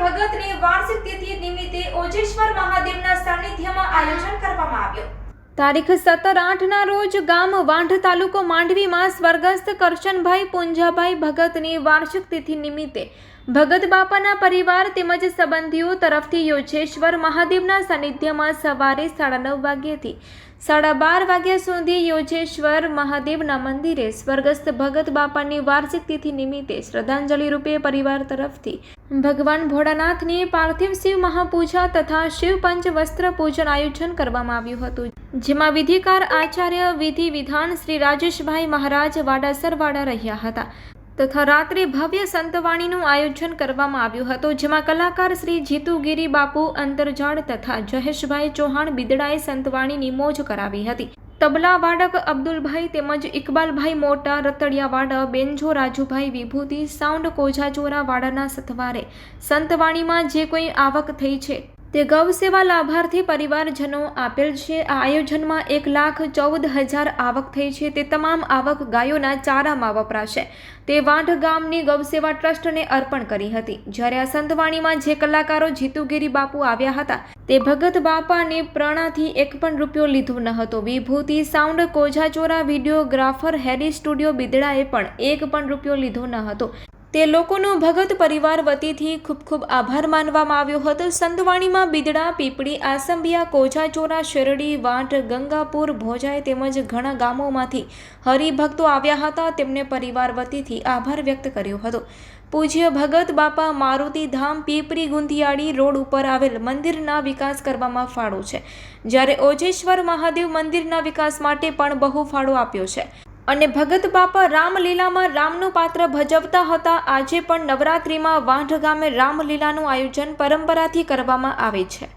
ભગતની વાર્ષિક નિમિત્તે ઓજેશ્વર મહાદેવના સાનિધ્યમાં આયોજન કરવામાં આવ્યું. તારીખ સત્તર આઠના રોજ ગામ વાંઢ તાલુકો માંડવીમાં સ્વર્ગસ્થ કરશનભાઈ પુંજાભાઈ ભગતની વાર્ષિક તિથિ નિમિત્તે ભગત બાપાના પરિવાર તેમજ સંબંધીઓ તરફથી યોજેશ્વર મહાદેવના સાનિધ્યમાં સવારે સાડા નવ વાગ્યાથી સાડા બાર વાગ્યા સુધી યોજેશ્વર મહાદેવના મંદિરે સ્વર્ગસ્થ ભગત બાપાની વાર્ષિક તિથિ નિમિત્તે શ્રદ્ધાંજલિ રૂપે પરિવાર તરફથી ભગવાન ભોળાનાથની પાર્થિવ શિવ મહાપૂજા તથા શિવ પંચ વસ્ત્ર પૂજન આયોજન કરવામાં આવ્યું હતું. જેમાં વિધિકાર આચાર્ય વિધિ વિધાન શ્રી રાજેશભાઈ મહારાજ વાડાસરવાડા રહ્યા હતા. તથા રાત્રે ભવ્ય સંતવાણીનું આયોજન કરવામાં આવ્યું હતું, જેમાં કલાકાર શ્રી જીતુગીરી બાપુ અંતરજાળ તથા જહેશભાઈ ચૌહાણ બિદડાએ સંતવાણીની મોજ કરાવી હતી. તબલા વાડક અબ્દુલભાઈ તેમજ ઇકબાલભાઈ મોટા રતડિયા વાડા બેન્જો રાજુભાઈ વિભૂતિ, સાઉન્ડ કોઝાચોરા વાડાના સથવારે સંતવાણીમાં જે કોઈ આવક થઈ છે તે ગૌસેવા લાભાર્થી પરિવારજનો આપેલ છે. આ આયોજનમાં એક લાખ ચૌદ હજાર આવક થઈ છે. તે તમામ આવક ગાયોના ચારામાં વપરાશે. તે વાંઢ ગામની ગૌસેવા ટ્રસ્ટને અર્પણ કરી હતી. જ્યારે આ સંતવાણીમાં જે કલાકારો જીતુગીરી બાપુ આવ્યા હતા, તે ભગત બાપાને પ્રણાથી એક પણ રૂપિયો લીધો ન હતો. Vibhuti, sound, Kozachora, videographer Harry studio બિદડાએ પણ એક પણ રૂપિયો લીધો ન હતો. તે લોકોનો ભગત પરિવાર વતીથી ખૂબ ખૂબ આભાર માનવામાં આવ્યો હતો. સંતવાણીમાં બિદડા, પીપળી, આસંબિયા કોજાચોરા શેરડી, વાંટ, ગંગાપુર, ભોજાઈ તેમજ ઘણા ગામોમાંથી હરિભક્તો આવ્યા હતા. તેમને પરિવાર વતીથી આભાર વ્યક્ત કર્યો હતો. પૂજ્ય ભગત બાપા મારુતિ ધામ પીપરી ગુંધિયાળી રોડ ઉપર આવેલ મંદિરના વિકાસ કરવામાં ફાળો છે. જ્યારે ઓજેશ્વર મહાદેવ મંદિરના વિકાસ માટે પણ બહુ ફાળો આપ્યો છે. અને ભગત બાપા રામલીલામાં રામનું પાત્ર ભજવતા હતા. આજે પણ નવરાત્રિમાં વાંઢ ગામે રામલીલાનું આયોજન પરંપરાથી કરવામાં આવે છે.